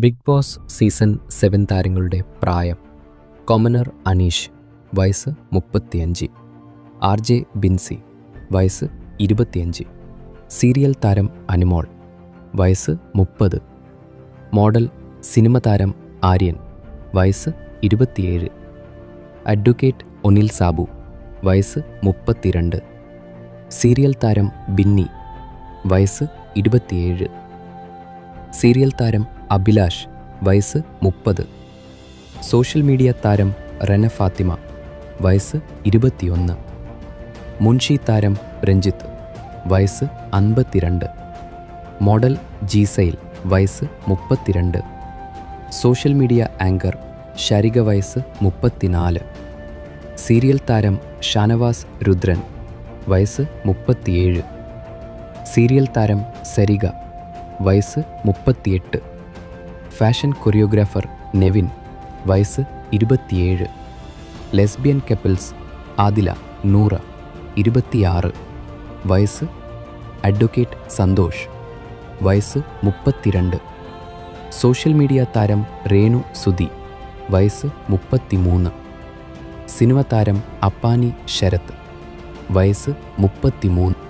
Big boss season seven താരങ്ങളുടെ പ്രായം. കൊമനർ അനീഷ് വയസ്സ് മുപ്പത്തിയഞ്ച്. ആർ ജെ ബിൻസി വയസ്സ് ഇരുപത്തിയഞ്ച്. സീരിയൽ താരം അനിമോൾ വയസ്സ് മുപ്പത്. മോഡൽ സിനിമ താരം ആര്യൻ വയസ്സ് ഇരുപത്തിയേഴ്. അഡ്വക്കേറ്റ് ഒനിൽ സാബു വയസ്സ് മുപ്പത്തിരണ്ട്. സീരിയൽ താരം ബിന്നി വയസ്സ് ഇരുപത്തിയേഴ്. സീരിയൽ താരം അഭിലാഷ് വയസ്സ് മുപ്പത്. സോഷ്യൽ മീഡിയ താരം റന ഫാത്തിമ വയസ്സ് ഇരുപത്തിയൊന്ന്. മുൻഷി താരം രഞ്ജിത്ത് വയസ്സ് അൻപത്തിരണ്ട്. മോഡൽ ജീസൈൽ വയസ്സ് മുപ്പത്തിരണ്ട്. സോഷ്യൽ മീഡിയ ആങ്കർ ശരിക വയസ്സ് മുപ്പത്തിനാല്. സീരിയൽ താരം ഷാനവാസ് രുദ്രൻ വയസ്സ് മുപ്പത്തിയേഴ്. സീരിയൽ താരം സരിക വയസ്സ് മുപ്പത്തിയെട്ട്. ഫാഷൻ കൊറിയോഗ്രാഫർ നെവിൻ വയസ്സ് ഇരുപത്തിയേഴ്. ലെസ്ബിയൻ കപ്പിൾസ് ആദില നൂറ ഇരുപത്തിയാറ്. വയസ്സ് അഡ്വക്കേറ്റ് സന്തോഷ് വയസ്സ് മുപ്പത്തിരണ്ട്. സോഷ്യൽ മീഡിയ താരം രേണു സുധി വയസ്സ് മുപ്പത്തിമൂന്ന്. സിനിമ താരം അപ്പാനി ശരത് വയസ്സ് മുപ്പത്തിമൂന്ന്.